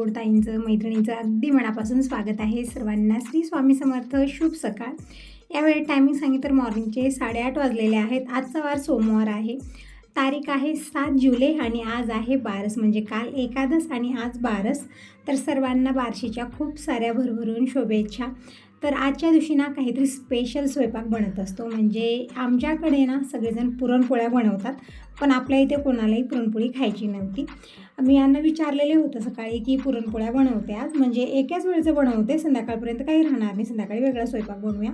माझ्या गोडताईंचं मैत्रिणीचं अगदी मनापासून स्वागत आहे सर्वांना. श्री स्वामी समर्थ शुभ सकाळ. यावेळी टायमिंग सांगितलं तर मॉर्निंगचे साडेआठ वाजलेले आहेत. आजचा वार सोमवार आहे. तारीख आहे सात जुलै आणि आज आहे बारस म्हणजे काल एकादश आणि आज बारस. तर सर्वांना बारशीच्या खूप साऱ्या भरभरून शुभेच्छा. तर आजच्या दिवशी ना काहीतरी स्पेशल स्वयंपाक बनत असतो. म्हणजे आमच्याकडे ना सगळेजण पुरणपोळ्या बनवतात. पण आपल्या इथे कोणालाही पुरणपोळी खायची नव्हती. मी यांना विचारलेले होतं सकाळी की पुरणपोळ्या बनवते आज. म्हणजे एकाच वेळेचं बनवते. संध्याकाळपर्यंत काही राहणार नाही. संध्याकाळी वेगळा स्वयंपाक बनवूया.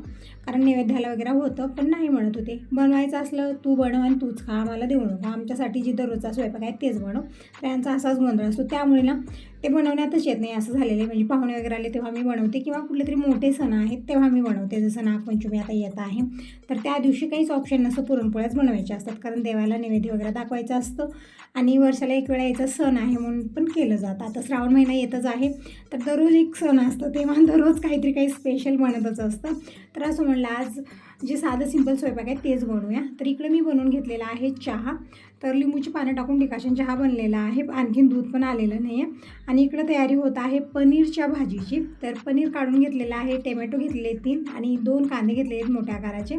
कारण नैवेद्याला वगैरे होतं पण नाही म्हणत होते. बनवायचं असलं तू बनव आणि तूच खा. आम्हाला देऊ नका. आमच्यासाठी जी दररोजचा स्वयंपाक आहे तेच बनव. तर यांचा असाच गोंधळ असतो. त्यामुळे ना ते बनवण्यातच येत नाही असं झालेलं आहे. म्हणजे पाहुणे वगैरे आले तेव्हा मी बनवते. किंवा कुठले तरी मोठे सण आहेत तेव्हा मी बनवते. जसं नागपंचमी आता येत आहे. तर त्या दिवशी काहीच ऑप्शन नसतं पुरणपोळ्याच बनवायच्या असतात. कारण देवाला नैवेद्य वगैरे दाखवायचं असतं. आणि वर्षाला एक वेळा याचा सण आहे म्हणून पण केलं जातं. आता श्रावण महिना येतच आहे. तर दररोज एक सण असतं. तेव्हा दररोज काहीतरी काही स्पेशल बनतच असतं. तर असं म्हणलं आज जे साधं सिंपल स्वयंपाक आहे तेच बनवूया. तर इकडे मी बनवून घेतलेला आहे चहा. तर लिंबूची पानं टाकून डिकाशन चहा बनलेला आहे. आणखीन दूध पण आलेलं नाही आहे आणि इकडं तयारी होत आहे पनीरच्या भाजीची. तर पनीर काढून घेतलेलं आहे टोमॅटो घेतलेले तीन आणि दोन कांदे घेतले आहेत मोठ्या आकाराचे.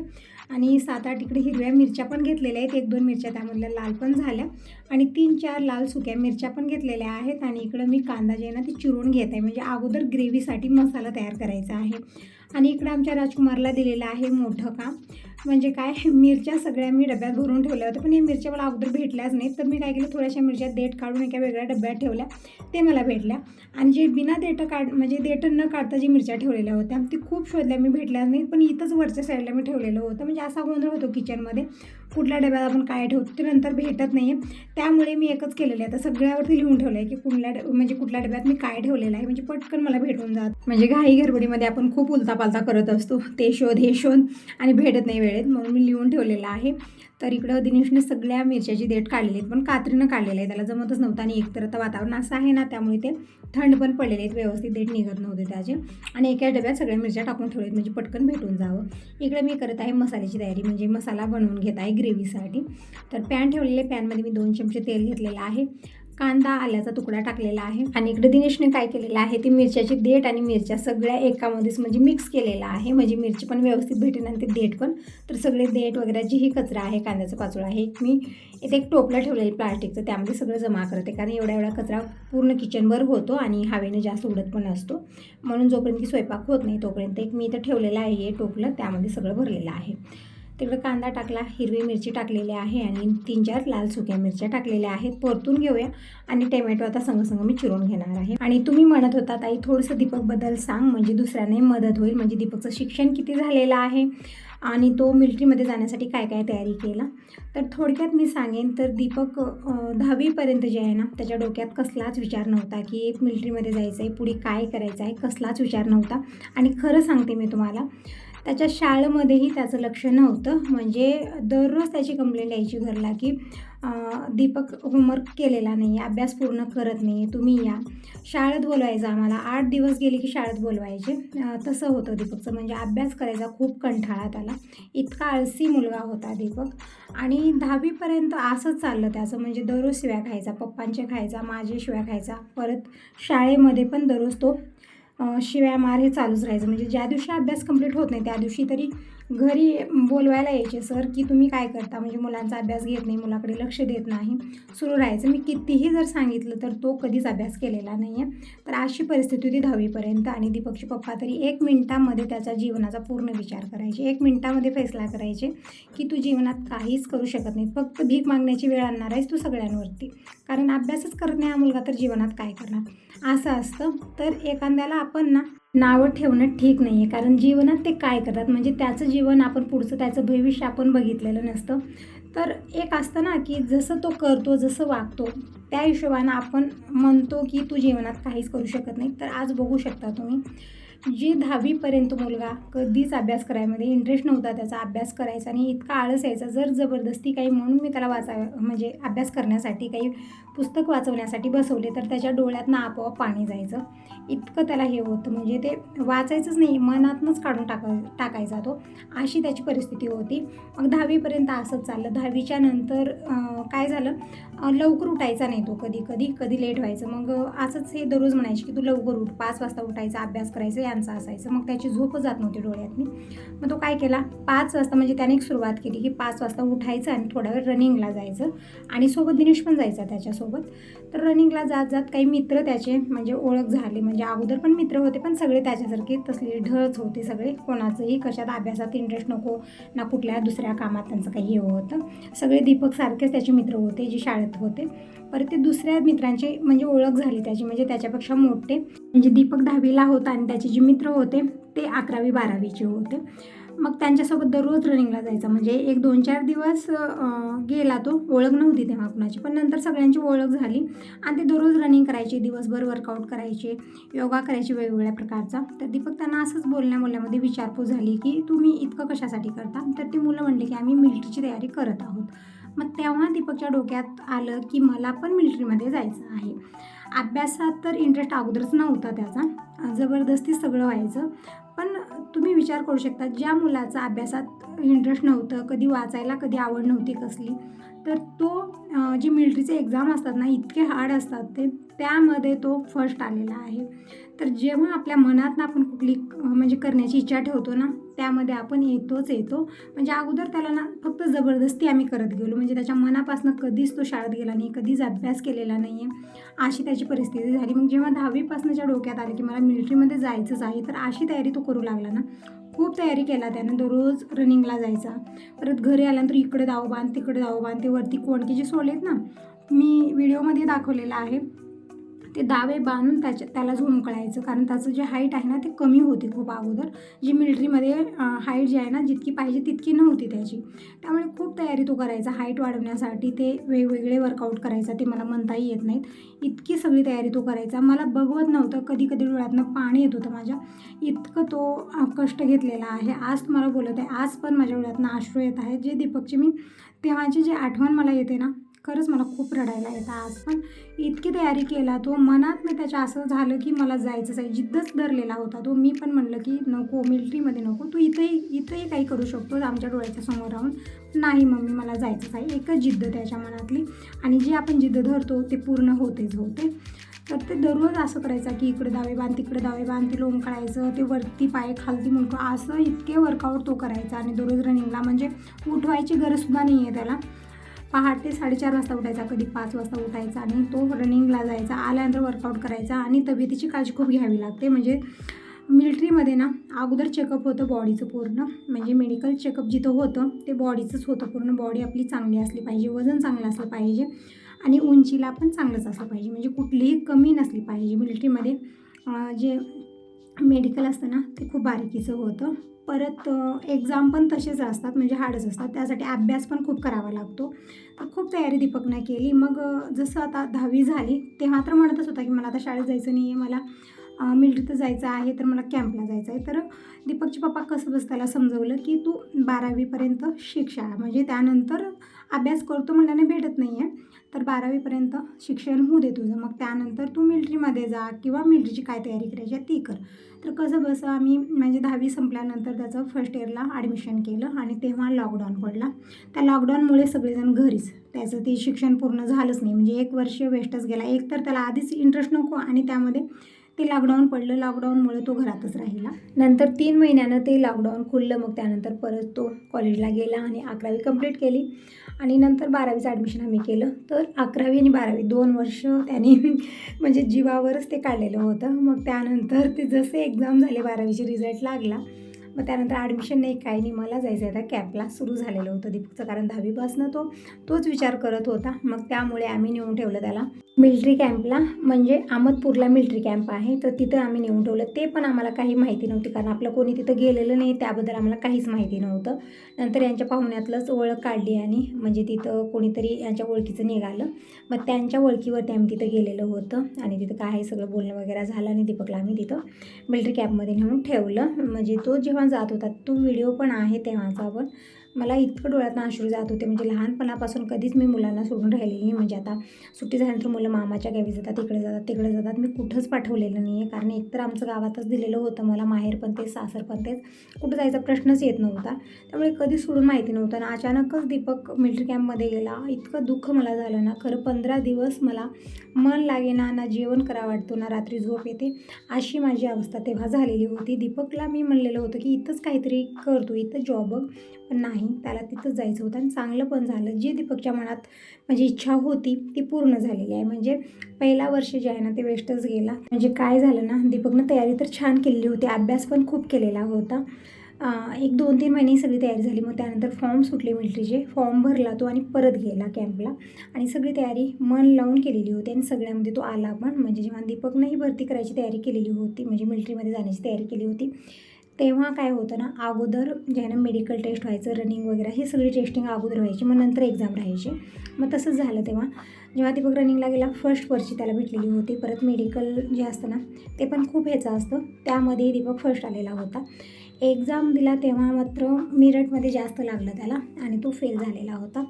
आणि सात आठ इकडे हिरव्या मिरच्या पण घेतलेल्या आहेत. एक दोन मिरच्या त्यामधल्या लाल पण झाल्या. आणि तीन चार लाल सुक्या मिरच्या पण घेतलेल्या आहेत. आणि इकडं मी कांदा जे आहे ना ते चिरून घेत आहे. म्हणजे अगोदर ग्रेव्हीसाठी मसाला तयार करायचा आहे. आणि इकडं आमच्या राजकुमारला दिलेलं आहे मोठं काम. म्हणजे काय मिरच्या सगळ्या मी डब्यात भरून ठेवल्या होत्या. पण या मिरच्या मला अगोदर भेटल्याच नाहीत. तर मी काय केलं थोड्याशा मिरच्या देठ काढून एका वेगळ्या डब्यात ठेवल्या. ते मला भेटल्या. आणि जे बिना देठं काढ म्हणजे देठं न काढता जी मिरच्या ठेवलेल्या होत्या ती खूप शोधल्या. मी भेटल्याच नाहीत. पण इथंच वरच्या साईडला मी ठेवलेलं होतं. म्हणजे असा गोंधळ होतो किचनमध्ये कुठल्या डब्यात आपण काय ठेवतो ते नंतर भेटत नाही आहे त्यामुळे मी एकच केलेलं आहे. आता सगळ्यावरती लिहून ठेवलं आहे की कुठल्या ड- म्हणजे कुठल्या डब्यात मी काय ठेवलेलं आहे. म्हणजे पटकन मला भेटून जात. म्हणजे घाई गडबडीमध्ये आपण खूप उलतापालता करत असतो. ते शोध हे शोध आणि भेटत नाही वेळेत. म्हणून मी लिहून ठेवलेलं आहे. तर इकडं दिनेशने सगळ्या मिरच्याची देठ काढलेली आहेत. पण कात्रीनं काढलेलं आहे. त्याला जमतच नव्हतं आणि एकतर आता वातावरण असं आहे ना त्यामुळे ते थंड पण पडलेले आहेत. व्यवस्थित देठ निघत नव्हते त्याचे. आणि एका डब्यात सगळ्या मिरच्या टाकून ठेवलेत. म्हणजे पटकन भेटून जावं. इकडे मी करत आहे मसाल्याची तयारी. म्हणजे मसाला बनवून घेत आहे. ग्रेव्हीसाठी. तर पॅन ठेवलेले पॅनमध्ये मी दोन चमचे तेल घेतलेलं आहे. कांदा आल्याचा तुकडा टाकलेला आहे. आणि इकडे दिनेशने काय केलेलं आहे ती मिरच्याची देठ आणि मिरच्या सगळ्या एकामध्येच म्हणजे मिक्स केलेला आहे. म्हणजे मिरची पण व्यवस्थित भेटेल आणि ते देठ पण. तर सगळे देठ वगैरे जीही कचरा आहे कांद्याचा पाचोळा आहे एक मी इथे एक टोपलं ठेवलेलं प्लास्टिकचं त्यामध्ये सगळं जमा करते. कारण एवढा एवढा कचरा पूर्ण किचनभर होतो आणि हवेने जास्त उडत पण असतो म्हणून जोपर्यंत की स्वयंपाक होत नाही तोपर्यंत एक मी इथं ठेवलेलं आहे हे टोपलं त्यामध्ये सगळं भरलेलं आहे. तिकडं कांदा टाकला हिरवी मिरची टाकलेली आहे आणि तीन चार लाल सुक्या मिरच्या टाकलेल्या आहेत. परतून घेऊया आणि टोमॅटो आता संगसंग मी चिरून घेणार आहे. आणि तुम्ही म्हणत होता ताई थोडंसं दीपकबद्दल सांग म्हणजे दुसऱ्याने मदत होईल. म्हणजे दीपकचं शिक्षण किती झालेलं आहे आणि तो मिलिटरीमध्ये जाण्यासाठी काय काय तयारी केला? तर थोडक्यात मी सांगेन तर दीपक दहावीपर्यंत जे आहे ना त्याच्या डोक्यात कसलाच विचार नव्हता की मिलिटरीमध्ये जायचं आहे पुढे काय करायचं आहे कसलाच विचार नव्हता. आणि खरं सांगते मी तुम्हाला त्याच्या शाळेमध्येही त्याचं लक्ष नव्हतं. म्हणजे दररोज त्याची कंप्लेंट यायची घरला की दीपक होमवर्क केलेला नाही अभ्यास पूर्ण करत नाही तुम्ही या. शाळेत बोलवायचं आम्हाला. आठ दिवस गेले की शाळेत बोलवायचे. तसं होतं दीपकचं. म्हणजे अभ्यास करायचा खूप कंठाळा त्याला. इतका आळसी मुलगा होता दीपक. आणि दहावीपर्यंत असंच चाललं त्याचं. म्हणजे दररोज शिव्या खायचा पप्पांचे खायचा माझे शिव्या खायचा. परत शाळेमध्ये पण दररोज तो शिव्या मार हे चालूच राहायचं. म्हणजे ज्या दिवशी अभ्यास कंप्लीट होत नाही त्या दिवशी तरी घरी बोलवायला यायचे सर की तुम्ही काय करता? म्हणजे मुलांचा अभ्यास घेत नाही मुलाकडे लक्ष देत नाही. सुरू राहायचं. मी कितीही जर सांगितलं तर तो कधीच अभ्यास केलेला नाही आहे तर अशी परिस्थिती होती दहावीपर्यंत आणि दीपकचे पप्पा तरी एक मिनटामध्ये त्याचा जीवनाचा पूर्ण विचार करायचे. एक मिनटामध्ये फैसला करायचे की तू जीवनात काहीच करू शकत नाही. फक्त भीक मागण्याची वेळ आणणार आहेस तू सगळ्यांवरती. कारण अभ्यासच करत नाही हा मुलगा तर जीवनात काय करणार? असं असतं. तर एखाद्याला आपण ना नावं ठेवणं ठीक नाही आहे कारण जीवनात ते काय करतात? म्हणजे त्याचं जीवन आपण पुढचं त्याचं भविष्य आपण बघितलेलं नसतं. तर एक असतं ना की जसं तो करतो जसं वागतो त्या हिशोबानं आपण म्हणतो की तू जीवनात काहीच करू शकत नाही. तर आज बघू शकता तुम्ही. जी दहावीपर्यंत मुलगा कधीच अभ्यास करायमध्ये इंटरेस्ट नव्हता त्याचा. अभ्यास करायचा आणि इतका आळस यायचा जर जबरदस्ती काही म्हणून मी त्याला वाचा म्हणजे अभ्यास करण्यासाठी काही पुस्तक वाचवण्यासाठी बसवले तर त्याच्या डोळ्यातनं आपोआप पाणी जायचं. इतकं त्याला हे होतं म्हणजे ते वाचायचंच नाही मनातनंच काढून टाका टाकायचा तो. अशी त्याची परिस्थिती होती. मग दहावीपर्यंत असंच चाललं. दहावीच्या नंतर काय झालं? लवकर उठायचा नाही तो कधी कधी कधी लेट व्हायचं. मग असंच हे दररोज म्हणायचे की तू लवकर उठ पाच वाजता उठायचा अभ्यास करायचं यांचं असायचं. मग त्याची झोपच जात नव्हती डोळ्यातनी मग तो काय केला? पाच वाजता म्हणजे त्याने एक सुरुवात केली की पाच वाजता उठायचं आणि थोडा वेळ रनिंगला जायचं. आणि सोबत दिनेश पण जायचा त्याच्यासोबत. तर रनिंगला जात जात काही मित्र त्याचे म्हणजे ओळख झाली. म्हणजे अगोदर पण मित्र होते पण सगळे त्याच्यासारखे तसले ढळच होते सगळे. कोणाचंही कशात अभ्यासात इंटरेस्ट नको ना कुठल्या दुसऱ्या कामात त्यांचं काही हे होतं. सगळे दीपक सारखेच त्याचे मित्र होते जे शाळेत होते. परत ते दुसऱ्या मित्रांचे म्हणजे ओळख झाली त्याची म्हणजे त्याच्यापेक्षा मोठे. म्हणजे दीपक दहावीला होता आणि त्याचे जे मित्र होते ते अकरावी बारावीचे होते. मग त्यांच्यासोबत दररोज रनिंगला जायचा. म्हणजे एक दोन चार दिवस गेला तो. ओळख नव्हती तेव्हा कुणाची पण नंतर सगळ्यांची ओळख झाली. आणि ते दररोज रनिंग करायचे दिवसभर वर्कआउट करायचे योगा करायचे वेगवेगळ्या प्रकारचा. तर दीपक त्यांना असंच बोलण्या बोलण्यामध्ये विचारपूस झाली की तुम्ही इतकं कशासाठी करता? तर ती मुलं म्हणली की आम्ही मिलिटरीची तयारी करत आहोत. मग तेव्हा दीपकच्या डोक्यात आलं की मला पण मिलिटरीमध्ये जायचं आहे. अभ्यासात तर इंटरेस्ट अगोदरच नव्हता त्याचा. जबरदस्ती सगळं व्हायचं. पण तुम्ही विचार करू शकता ज्या मुलाचा अभ्यासात इंटरेस्ट नव्हतं कधी वाचायला कधी आवड नव्हती कसली तर तो जी जे मिलिटरीचे एक्झाम असतात ना इतके हार्ड असतात ते त्यामध्ये तो फर्स्ट आलेला आहे. तर जेव्हा आपल्या मनात आपण कुठली म्हणजे करण्याची इच्छा ठेवतो ना त्यामध्ये आपण येतोच येतो. म्हणजे अगोदर त्याला ना फक्त जबरदस्ती आम्ही करत गेलो. म्हणजे त्याच्या मनापासून कधीच तो शाळेत गेला नाही कधीच अभ्यास केलेला नाही आहे अशी त्याची परिस्थिती झाली. मग जेव्हा दहावीपासूनच्या डोक्यात आलं की मला मिलिटरीमध्ये जायचंच आहे तर अशी तयारी तो करू लागला ना. खूप तयारी केला त्यानं. दररोज रनिंगला जायचा. परत घरी आल्यानंतर इकडे दाव बांध तिकडे दाव बांध ते वरती कोणकी जे सोलेत ना मी व्हिडिओमध्ये दाखवलेला आहे. ते दावे बांधून त्याच्या त्याला झोमकळायचं कारण त्याचं जे हाईट आहे ना ते कमी होती खूप अगोदर. जी मिलिटरीमध्ये हाईट जी आहे ना जितकी पाहिजे तितकी नव्हती त्याची. त्यामुळे खूप तयारी तो करायचा हाईट वाढवण्यासाठी. ते वेगवेगळे वर्कआउट करायचा ते मला म्हणताही येत नाहीत. इतकी सगळी तयारी तो करायचा. मला बघवत नव्हतं. कधी कधी डोळ्यातनं पाणी येत होतं माझ्या. इतकं तो कष्ट घेतलेला आहे. आज तुम्हाला बोलत आहे आज पण माझ्या डोळ्यातनं आश्रू येत आहे जे दीपकचे मी तेव्हाची जी आठवण मला येते ना खरंच मला खूप रडायला येतं आज. पण इतकी तयारी केला तो. मनात मी त्याच्या असं झालं की मला जायचंच आहे. जिद्दच धरलेला होता तो. मी पण म्हणलं की नको मिलिटरीमध्ये नको. तू इथंही इथंही काही करू शकतोस आमच्या डोळ्याच्या समोर राहून. नाही मम्मी मला जायचंच आहे. एकच जिद्द त्याच्या मनातली. आणि जी आपण जिद्द धरतो ते पूर्ण होतेच होते. तर ते दररोज असं करायचं की इकडे दावे बांध तिकडे दावे बांध ते लोम काढायचं ते वरती पाय खालती मुलकं असं इतके वर्कआउट तो करायचा आणि दररोज रनिंगला म्हणजे उठवायची गरजसुद्धा नाही आहे त्याला. पहाटे साडेचार वाजता उठायचा कधी पाच वाजता उठायचा आणि तो रनिंगला जायचा आल्यानंतर वर्कआउट करायचा आणि तब्येतीची काळजी खूप घ्यावी लागते. म्हणजे मिलिटरीमध्ये ना अगोदर चेकअप होतं बॉडीचं पूर्ण. म्हणजे मेडिकल चेकअप जिथं होतं ते बॉडीचंच होतं पूर्ण. बॉडी आपली चांगली असली पाहिजे वजन चांगलं असलं पाहिजे आणि उंचीला पण चांगलंच असलं पाहिजे. म्हणजे कुठलीही कमी नसली पाहिजे. मिलिटरीमध्ये जे मेडिकल असतं ना ते खूप बारीकीचं होतं. परत एक्झाम पण तसेच असतात म्हणजे हार्डच असतात. त्यासाठी अभ्यास पण खूप करावा लागतो. तर खूप तयारी दीपकनं केली. मग जसं आता दहावी झाली तेव्हा तर म्हणतच होता की मला आता शाळेत जायचं नाही आहे मला मिलिटरीत जायचं आहे तर मला कॅम्पला जायचं आहे. तर दीपकचे पप्पा कसं बस त्याला समजवलं की तू बारावीपर्यंत शिक्षा म्हणजे त्यानंतर अभ्यास करतो म्हणल्याने भेटत नाही आहे तर बारावीपर्यंत शिक्षण होऊ दे तुझं. मग त्यानंतर तू मिलिटरीमध्ये जा किंवा मिलिटरीची काय तयारी करायची आहे ती कर. तर कसं बसं आम्ही म्हणजे दहावी संपल्यानंतर त्याचं फर्स्ट इयरला ॲडमिशन केलं आणि तेव्हा लॉकडाऊन पडला. त्या लॉकडाऊनमुळे सगळेजण घरीच. त्याचं ते शिक्षण पूर्ण झालंच नाही. म्हणजे एक वर्ष वेस्टच गेला. एक तर त्याला आधीच इंटरेस्ट नको आणि त्यामध्ये ते लॉकडाऊन पडलं लॉकडाऊनमुळे तो घरातच राहिला. नंतर तीन महिन्यानं ते लॉकडाऊन खुललं मग त्यानंतर परत तो कॉलेजला गेला आणि अकरावी कंप्लीट केली. आणि नंतर बारावीचं ॲडमिशन आम्ही केलं. तर अकरावी आणि बारावी दोन वर्ष त्यांनी म्हणजे जीवावरच ते काढलेलं होतं. मग त्यानंतर ते जसे एक्झाम झाले बारावीचे रिझल्ट लागला. मग त्यानंतर ॲडमिशन नाही काही नाही. मला जायचं आहे आता कॅपला सुरू झालेलं होतं दीपकचं कारण दहावीपासनं तो तोच विचार करत होता. मग त्यामुळे आम्ही नेऊन ठेवलं त्याला. मिल्ट्री कॅम्पला म्हणजे अहमदपूरला मिल्ट्री कॅम्प आहे. तर तिथं आम्ही नेऊन ठेवलं. ते पण आम्हाला काही माहिती नव्हती कारण आपलं कोणी तिथं गेलेलं नाही. त्याबद्दल आम्हाला काहीच माहिती नव्हतं. नंतर यांच्या पाहुण्यातलंच ओळख काढली आणि म्हणजे तिथं कोणीतरी यांच्या ओळखीचं निघालं. मग त्यांच्या ओळखीवरती आम्ही तिथं गेलेलं होतं. आणि तिथं काय सगळं बोलणं वगैरे झालं आणि दीपकला आम्ही तिथं मिल्ट्री कॅम्पमध्ये नेऊन ठेवलं. म्हणजे तो जेव्हा जात होता. तो व्हिडिओ पण आहे तेव्हाचा पण. मला इतकं डोळ्यातनं अश्रू जात होते. म्हणजे लहानपणापासून कधीच मी मुलांना सोडून राहिलेली नाही. म्हणजे आता सुट्टी झाल्यानंतर मुलं मामाच्या गावी जातात तिकडे जातात तिकडे जातात. मी कुठंच पाठवलेलं नाही आहे कारण एकतर आमचं गावातच दिलेलं होतं मला माहेर पण तेच सासर पण तेच. कुठं जायचा प्रश्नच येत नव्हता. त्यामुळे कधी सोडून माहिती नव्हतं. आणि अचानकच दीपक मिलिटरी कॅम्पमध्ये गेला. इतकं दुःख मला झालं ना. खरं पंधरा दिवस मला मन लागेना ना जेवण करा वाटतो ना रात्री झोप येते. अशी माझी अवस्था तेव्हा झालेली होती. दीपकला मी म्हणलेलं होतं की इथंच काहीतरी करतो इथं जॉब पण नाही त्याला तिथंच जायचं होतं आणि चांगलं पण झालं. जी दीपकच्या मनात माझी इच्छा होती ती पूर्ण झालेली आहे. म्हणजे पहिला वर्ष जे आहे ना ते वेस्टच गेला. म्हणजे काय झालं ना दीपकनं तयारी तर छान केलेली होती. अभ्यास पण खूप केलेला होता. एक दोन तीन महिने सगळी तयारी झाली. मग त्यानंतर फॉर्म सुटले मिलिटरीचे. फॉर्म भरला तो आणि परत गेला कॅम्पला. आणि सगळी तयारी मन लावून केलेली होती आणि सगळ्यामध्ये तो आला पण. म्हणजे जेव्हा दीपकनंही भरती करायची तयारी केलेली होती म्हणजे मिलिटरीमध्ये जाण्याची तयारी केली होती तेव्हा काय होतं ना अगोदर जे आहे ना मेडिकल टेस्ट व्हायचं रनिंग वगैरे हे सगळी टेस्टिंग अगोदर व्हायची मग नंतर एक्झाम राहायची. मग तसंच झालं तेव्हा. जेव्हा दीपक रनिंगला गेला फर्स्ट वर्षी त्याला भेटलेली होती. परत मेडिकल जे असतं ना ते पण खूप ह्याचं असतं. त्यामध्ये दीपक फर्स्ट आलेला होता. एक्झाम दिला तेव्हा मात्र मिरटमध्ये जास्त लागलं त्याला आणि तो फेल झालेला होता.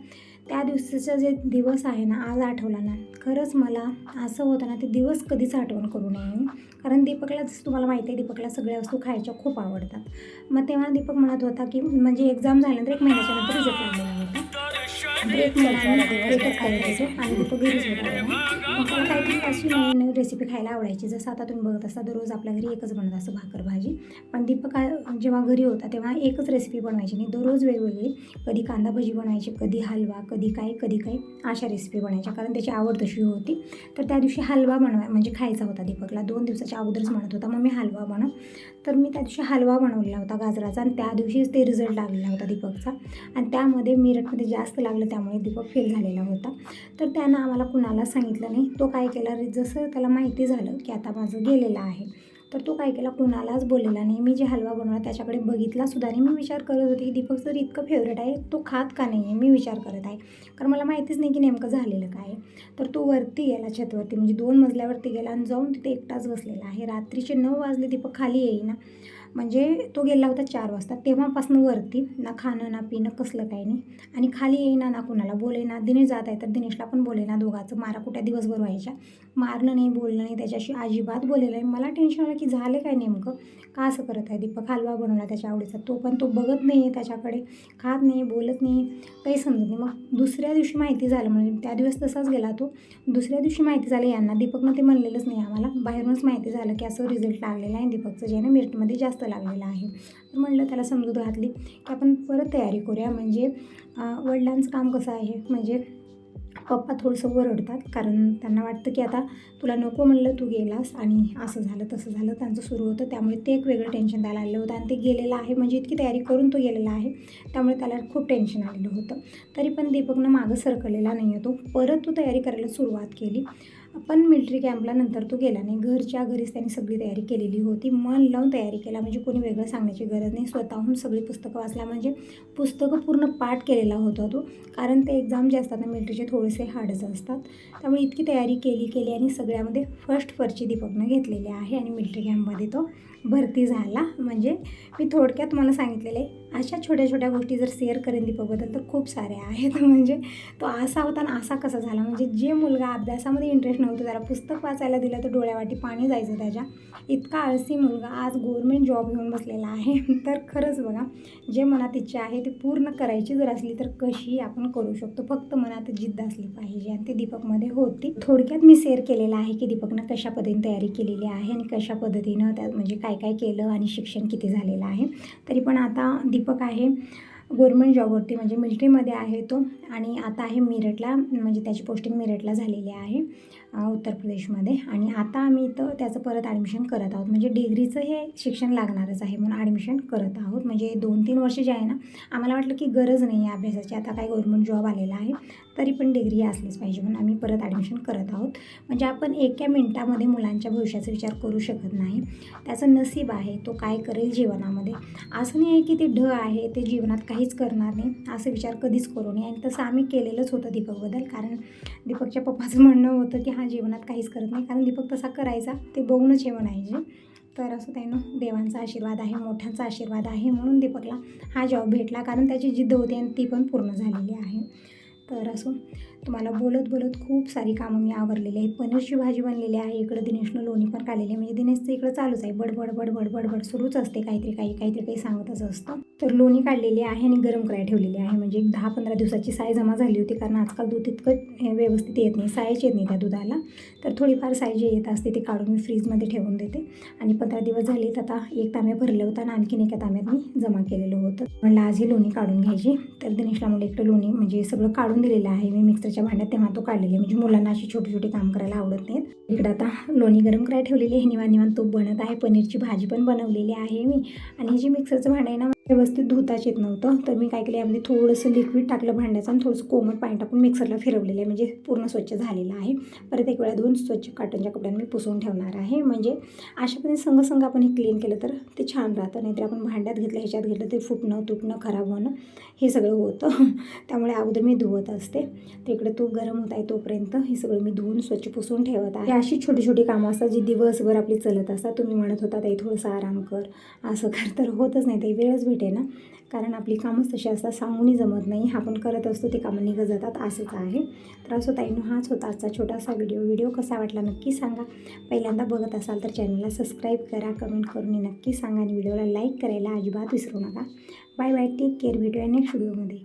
त्या दिवसाचा जे दिवस आहे ना आज आठवला ना. खरंच मला असं होतं ना ते दिवस कधीच आठवण करू नये. कारण दीपकला जसं तुम्हाला माहिती आहे दीपकला सगळ्या वस्तू खायच्या खूप आवडतात. मग तेव्हा दीपक म्हणत होता की म्हणजे एक्झाम झाल्यानंतर एक महिन्याच्या नंतर रिझल्ट लागलेला होता. आणि दीपक घरीच होता काहीतरी अशी नवीन नवीन रेसिपी खायला आवडायची. जसं आता तुम्ही बघत असता दररोज आपल्या घरी एकच बनत असतं भाकर भाजी. पण दीपक जेव्हा घरी होता तेव्हा एकच रेसिपी बनवायची. नाही दररोज वेगवेगळी कधी कांदा भजी बनवायची कधी हलवा कधी काय कधी काय अशा रेसिपी बनायच्या कारण त्याची आवड तशी होती. तर त्या दिवशी हलवा बनवाय म्हणजे खायचा होता दीपकला. दोन दिवसाच्या अगोदरच म्हणत होता मग मी हलवा बनव. तर मी त्या दिवशी हलवा बनवलेला होता गाजराचा. आणि त्या दिवशीच ते रिझल्ट लागलेला होता दीपकचा. आणि त्यामध्ये मिरटमध्ये जास्त लागलं त्यामुळे दीपक फेल झालेला होता. तर त्यानं आम्हाला कुणाला सांगितलं नाही? तो काय केला? जसं त्याला माहिती झालं की आता माझं गेलेलं आहे. तर तो काय केला? कुणालाच बोललेला नाही. मी जे हलवा बनवला त्याच्याकडे बघितला सुद्धा नाही. मी विचार करत होते की दीपक सर इतकं फेवरेट आहे तो खात का नाही आहे मी विचार करत आहे. कारण मला माहितीच नाही की नेमकं झालेलं काय आहे. तर तो वरती गेला छतवरती म्हणजे दोन मजल्यावरती गेला आणि जाऊन तिथे एकटाच बसलेला आहे. रात्रीचे नऊ वाजले दीपक खाली येईना. म्हणजे तो गेला होता चार वाजता. तेव्हापासून वरती ना खाणं ना पिणं कसलं काही नाही. आणि खाली येईना ना कुणाला बोलेना. दिनेश जात आहे तर दिनेशला पण बोलेना दोघाचं. मारा कुठ्या दिवसभर व्हायच्या. मारणं नाही बोलणं नाही. त्याच्याशी अजिबात बोललेलं आहे मला टेन्शन आलं की झालं काय नेमकं? का असं करत आहे? दीपक हलवा बनवला त्याच्या आवडीचा. तो पण तो बघत नाही आहे त्याच्याकडे. खात नाही बोलत नाही. काही समजत नाही. मग दुसऱ्या दिवशी माहिती झालं. म्हणजे त्या दिवस तसाच गेला तो. दुसऱ्या दिवशी माहिती झालं यांना. दीपकनं ते म्हणलेलंच नाही आम्हाला. बाहेरूनच माहिती झालं की असं रिझल्ट लागलेला आहे दीपकचं. जे आहे ना मेरिटमध्ये जास्त लागलेला आहे. तर म्हणलं त्याला समजूत घातली की आपण परत तयारी करूया. म्हणजे वडिलांचं काम कसं आहे? म्हणजे पप्पा थोडंसं ओरडतात कारण त्यांना वाटतं की आता तुला नको म्हणलं तू गेलास आणि असं झालं तसं झालं त्यांचं सुरू होतं. त्यामुळे ते एक वेगळं टेन्शन त्याला आलेलं होतं आणि ते गेलेलं आहे. म्हणजे इतकी तयारी करून तो गेलेला आहे. त्यामुळे त्याला खूप टेन्शन आलेलं होतं. तरी पण दीपकनं मागं सरकलेला नाही आहे तो. परत तू तयारी करायला सुरुवात केली. पण मिल्ट्री कॅम्पला नंतर तो गेला नाही. घरच्या घरीच त्यांनी सगळी तयारी केलेली होती. मन लावून तयारी केला. म्हणजे कोणी वेगळं सांगण्याची गरज नाही. स्वतःहून सगळी पुस्तकं वाचल्या. म्हणजे पुस्तकं पूर्ण पाठ केलेला होता तो. कारण ते एक्झाम जे असतात ना मिल्ट्रीचे थोडेसे हार्डच असतात. त्यामुळे इतकी तयारी केली केली आणि सगळ्यामध्ये फर्स्ट फर्ची दीपकनं घेतलेली आहे. आणि मिल्ट्री कॅम्पमध्ये तो भरती झाला. म्हणजे मी थोडक्यात मला सांगितलेलं आहे अशा छोट्या छोट्या गोष्टी जर शेअर करेन दीपकबद्दल तर खूप साऱ्या आहेत. म्हणजे तो असा होता आणि असा कसा झाला. म्हणजे जे मुलगा अभ्यासामध्ये इंटरेस्ट नव्हतं त्याला पुस्तक वाचायला दिलं तर डोळ्यावाटी पाणी जायचं त्याच्या. इतका आळसी मुलगा आज गव्हर्मेंट जॉब घेऊन बसलेला आहे. तर खरंच बघा जे मनात इच्छा आहे ते पूर्ण करायची जर असली तर कशी आपण करू शकतो? फक्त मनात जिद्द असली पाहिजे. आणि ते दीपकमध्ये होती. थोडक्यात मी शेअर केलेलं आहे की दीपकनं कशा पद्धतीने तयारी केलेली आहे आणि कशा पद्धतीनं त्या म्हणजे काय काय केलं आणि शिक्षण किती झालेलं आहे. तरी पण आता दीपक आहे. गव्हर्मेंट जॉबवरती म्हणजे मिलिटरीमध्ये आहे तो. आणि आता आहे मिरटला म्हणजे त्याची पोस्टिंग मिरटला झालेली आहे. उत्तर प्रदेशमध्ये. आणि आता आम्ही इथं त्याचं परत ॲडमिशन करत आहोत. म्हणजे डिग्रीचं हे शिक्षण लागणारच आहे म्हणून ॲडमिशन करत आहोत. म्हणजे दोन तीन वर्ष जे आहे ना आम्हाला वाटलं की गरज नाही आहे अभ्यासाची. आता काय गव्हर्मेंट जॉब आलेला आहे तरी पण डिग्री असलीच पाहिजे म्हणून आम्ही परत ॲडमिशन करत आहोत. म्हणजे आपण एका मिनटामध्ये मुलांच्या भविष्याचा विचार करू शकत नाही. त्याचं नसीब आहे तो काय करेल जीवनामध्ये. असं नाही आहे की ते ढ आहे ते जीवनात काहीच करणार नाही. असं विचार कधीच करू नये. आणि तसं आम्ही केलेलंच होतं दीपकबद्दल. कारण दीपकच्या पप्पाचं म्हणणं होतं की हा जीवनात काहीच करत नाही. कारण दीपक तसा करायचा ते बघूनच हे. म्हणायचे तर असं त्यानं देवांचा आशीर्वाद आहे मोठ्यांचा आशीर्वाद आहे म्हणून दीपकला हा जॉब भेटला. कारण त्याची जिद्द होती आणि ती पण पूर्ण झालेली आहे. तर असो तुम्हाला बोलत बोलत खूप सारी कामं मी आवरलेली आहेत. पनीरची भाजी बनलेली आहे. इकडं दिनेशनं लोणी पण काढलेली आहे. म्हणजे दिनेशचं इकडं चालूच आहे. बडबड बडबड बडबड सुरूच असते. काहीतरी काही काहीतरी काही सांगतच असतं. तर लोणी काढलेली आहे आणि गरम करायला ठेवलेली आहे. म्हणजे एक दहा पंधरा दिवसाची साय जमा झाली होती. कारण आजकाल दूध इतकं व्यवस्थित येत नाही. सायच येत नाही त्या दुधाला. तर थोडीफार साय जे येत असते ती काढून मी फ्रीजमध्ये ठेवून देते. आणि पंधरा दिवस झालेत आता एक तांब्या भरलं होतं आणि आणखीन एका तांब्यात मी जमा केलेलं होतं. म्हणलं आज ही लोणी काढून घ्यायची. तर दिनेशला म्हणलं इकडं लोणी म्हणजे सगळं काढून दिलेलं आहे. मी मिक्सरच्या भांड्यात तेव्हा तो काढलेली म्हणजे मुलांना अशी छोटी छोटी काम करायला आवडत नाहीत. इकडं आता लोणी गरम करायला ठेवलेली आहे. निवान निवान तूप बनत आहे. पनीरची भाजी पण बनवलेली आहे मी. आणि हे जे मिक्सरचं भांडं आहे ना व्यवस्थित धुताच येत नव्हतं. तर मी काय केलं यामध्ये थोडंसं लिक्विड टाकलं भांड्याचं आणि थोडंसं कोमट पाणी टाकून मिक्सरला फिरवलेलं आहे. म्हणजे पूर्ण स्वच्छ झालेलं आहे. परत एक वेळा धुवून स्वच्छ काटनच्या कपड्यांनी मी पुसून ठेवणार आहे. म्हणजे अशा पद्धतीने संग आपण हे क्लीन केलं तर ते छान राहतं. नाहीतर आपण भांड्यात घेतलं ह्याच्यात घेतलं ते फुटणं तुटणं खराब होणं हे सगळं होतं. त्यामुळे अगोदर मी धुवत असते. तर इकडे तूप गरम होत आहे तोपर्यंत हे सगळं मी धुवून स्वच्छ पुसून ठेवत आहे. अशी छोटी छोटी कामं असतात जी दिवसभर आपली चलत असतात. तुम्ही म्हणत होता ताई थोडंसं आराम कर. असं कर तर होतच नाही. ते वेळच भेट ना? कारण आपली कामच तशी असतात सांगूनही जमत नाही. आपण करत असतो ते कामं निघत जातात असंच आहे. तर असं ताईनो हाच होता आजचा छोटासा व्हिडिओ व्हिडिओ कसा वाटला नक्की सांगा. पहिल्यांदा बघत असाल तर चॅनलला सबस्क्राईब करा कमेंट करून नक्की सांगा. आणि व्हिडिओला लाईक करायला अजिबात विसरू नका. बाय बाय टेक केअर भेटूया नेक्स्ट व्हिडिओमध्ये